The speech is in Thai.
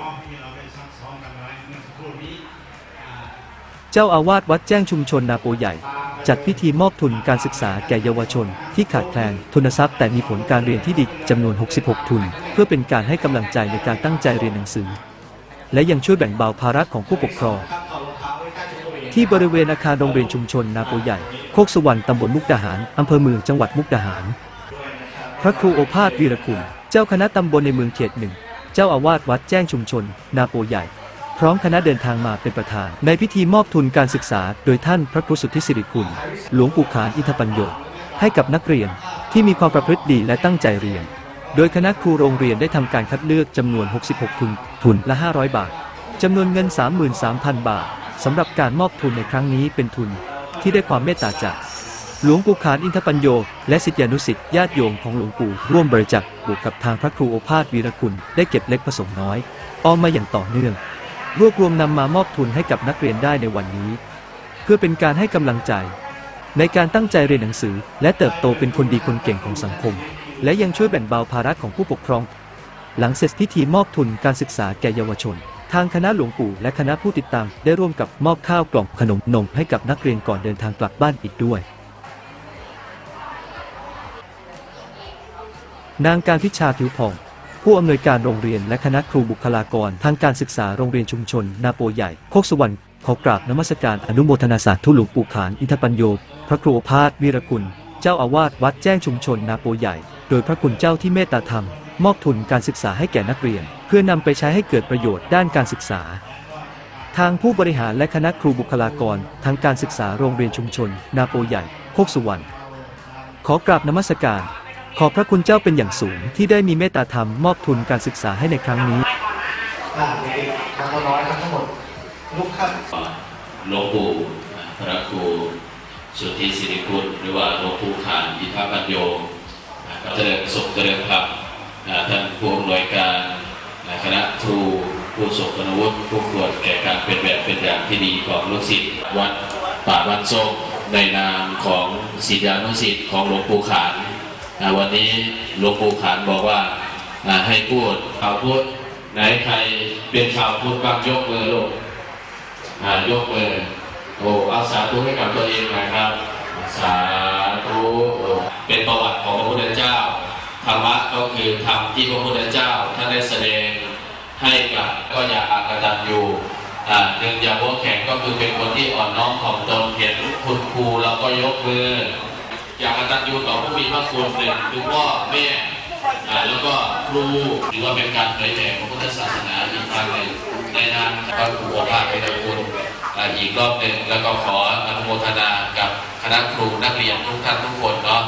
อ๋อที่เราได้ซักซ้อมกันไว้เมื่อสักครู่นี้เจ้าอาวาสวัดแจ้งชุมชนนาโปใหญ่ จัดพิธีมอบทุนการศึกษาแก่เยาวชน ที่ขาดแคลนทุนทรัพย์ แต่มีผลการเรียนที่ดีจำนวน 66 ทุน เพื่อเป็นการให้กำลังใจในการตั้งใจเรียนหนังสือ และยังช่วยแบ่งเบาภาระของผู้ปกครอง ที่บริเวณอาคารโรงเรียนชุมชนนาโปใหญ่ โคกสวรรค์ตำบลมุกดาหารอำเภอเมืองจังหวัดมุกดาหาร พระครูโอภาสวีรคุณเจ้าคณะตำบลในเมืองเขตหนึ่ง เจ้าอาวาสวัดแจ้งชุมชน นาโปใหญ่ พร้อมคณะเดินทางมาเป็นประธาน ในพิธีมอบทุนการศึกษา โดยท่านพระครูสุทธิสิริคุณ หลวงปู่ขานอินทปัญโยให้กับนักเรียนที่มีความประพฤติดีและตั้งใจเรียน โดยคณะครูโรงเรียนได้ทำการคัดเลือกจำนวน 66 ทุน ทุนละ 500 บาทจำนวนเงิน 33,000 บาทสำหรับการมอบทุนในครั้งนี้เป็นทุนที่ได้ความเมตตาจาก หลวงปู่ขานอินทปัญโย และศิษยานุศิษย์ญาติโยมของหลวงปู่ร่วมบริจาคบวกกับทางพระครูโอภาสวีรคุณได้เก็บเล็กผสมน้อย ออมมาอย่างต่อเนื่อง รวบรวมนำมามอบทุนให้กับนักเรียนได้ในวันนี้ เพื่อเป็นการให้กำลังใจ ในการตั้งใจเรียนหนังสือ และเติบโตเป็นคนดีคนเก่งของสังคม และยังช่วยแบ่งเบาภาระของผู้ปกครอง หลังเสร็จพิธีมอบทุนการศึกษาแก่เยาวชนทางคณะหลวงปู่และคณะผู้ติดตามได้ร่วมกับมอบข้าวกล่องขนมนมให้กับนักเรียนก่อนเดินทางกลับบ้านอีกด้วย นางการพิชาผิวผ่อง ผู้อำนวยการโรงเรียนและคณะครูบุคลากรทางการศึกษาโรงเรียนชุมชน นาโปใหญ่โคกสวรรค์ขอกราบนมัสการอนุโมทนาสาธุหลวงปู่ขานอินทปัญโยพระครูโอภาสวีรคุณ เจ้าอาวาสวัดแจ้งชุมชนนาโปใหญ่ โดยพระคุณเจ้าที่เมตตาธรรม มอบทุนการศึกษาให้แก่นักเรียน เพื่อนำไปใช้ให้เกิดประโยชน์ด้านการศึกษา ทางผู้บริหารและคณะครูบุคลากรทางการศึกษาโรงเรียนชุมชน นาโปใหญ่โคกสุวรรณขอกราบนมัสการ ขอบพระคุณเจ้าเป็นอย่างสูงที่ได้มีเมตตาธรรมมอบทุนการศึกษาให้ในครั้งนี้อ่าเด็กๆทั้งน้อยทั้งหมดลุกครับ หลวงปู่พระครูสุทธิสิริคุณหรือว่าหลวงปู่ขานอินทปัญโยนะครับเจริญสุขเจริญครับอ่าท่านผู้อำนวยการอ่าคณะครูผู้ทรงคุณวุฒิผู้ควรแก่การเป็นแบบเป็นอย่างที่ดีของลูกศิษย์วัดป่าวันส้มในนามของศิษยานุศิษย์ของหลวงปู่ขานอ่า วันนี้หลวงปู่ขานบอกว่าให้พูดข่าวพุทธไหนใครเป็นชาวพุทธบ้างยกมือลูกยกมือโอ้เอาสาธุให้กับตัวเองนะครับ สาธุเป็นประวัติของพระพุทธเจ้าธรรมะก็คือธรรมที่พระพุทธเจ้าท่านได้แสดงให้กับก็อย่าอากตันอยู่หนึ่งอย่าวัวแข็งก็คือเป็นคนที่อ่อนน้อมถ่อมตนเห็นคุณครูเราก็ยกมือ อย่ากตันยูต่อผู้มีพระคุณหนึ่งคือพ่อแม่แล้วก็ครูถือว่าเป็นการเผยแผ่พระพุทธศาสนาอีกทางหนึ่งในนามพระครูโอภาสเป็นคุณอีกรอบหนึ่งแล้วก็ขออนุโมทนากับคณะครูนักเรียนทุกท่านทุกคนเนาะ